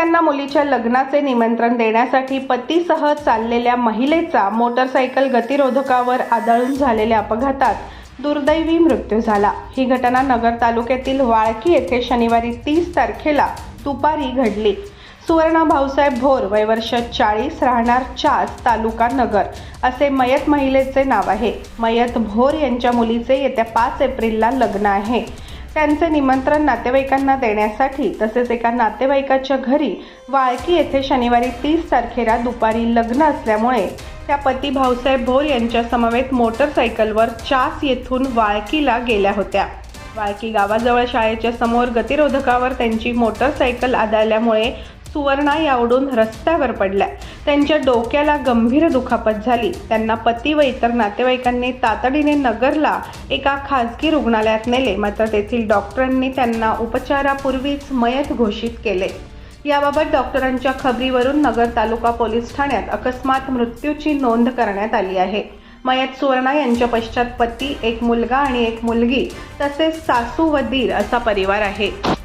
नातेवाईकांना मुलीच्या लग्नाचे निमंत्रण देण्यासाठी पतीसह चाललेल्या महिलेचा मोटरसायकल गतिरोधकावर आदळून झालेल्या अपघातात दुर्दैवी मृत्यू झाला. ही घटना नगर तालुक्यातील वाळकी येथे शनिवारी तीस तारखेला दुपारी घडली. सुवर्णा भाऊसाहेब भोर वय वर्ष चाळीस राहणार चास तालुका नगर. असे मयत महिलेचे नाव आहे. मयत भोर यांच्या मुलीचे येत्या पाच एप्रिलला लग्न आहे. त्यांचे निमंत्रण नातेवाईकांना देण्यासाठी तसेच एका नातेवाईकाच्या घरी वाळकी येथे शनिवारी तीस तारखेला दुपारी लग्न असल्यामुळे त्या पती भाऊसाहेब भोर यांच्या समवेत मोटरसायकलवर चास येथून वाळकीला गेल्या होत्या. वाळकी गावाजवळ शाळेच्या समोर गतिरोधकावर त्यांची मोटरसायकल आदळल्यामुळे सुवर्णा यावडून रस्त्यावर पडल्या. त्यांच्या डोक्याला गंभीर दुखापत झाली. त्यांना पती व इतर नातेवाईकांनी तातडीने नगरला एका खाजगी रुग्णालयात नेले. मात्र तेथील डॉक्टरांनी त्यांना उपचारापूर्वीच मयत घोषित केले. याबाबत डॉक्टरांच्या खबरीवरून नगर तालुका पोलीस ठाण्यात अकस्मात मृत्यूची नोंद करण्यात आली आहे. मयत सुवर्णा यांच्या पश्चात पती एक मुलगा आणि एक मुलगी तसेच सासू व दीर असा परिवार आहे.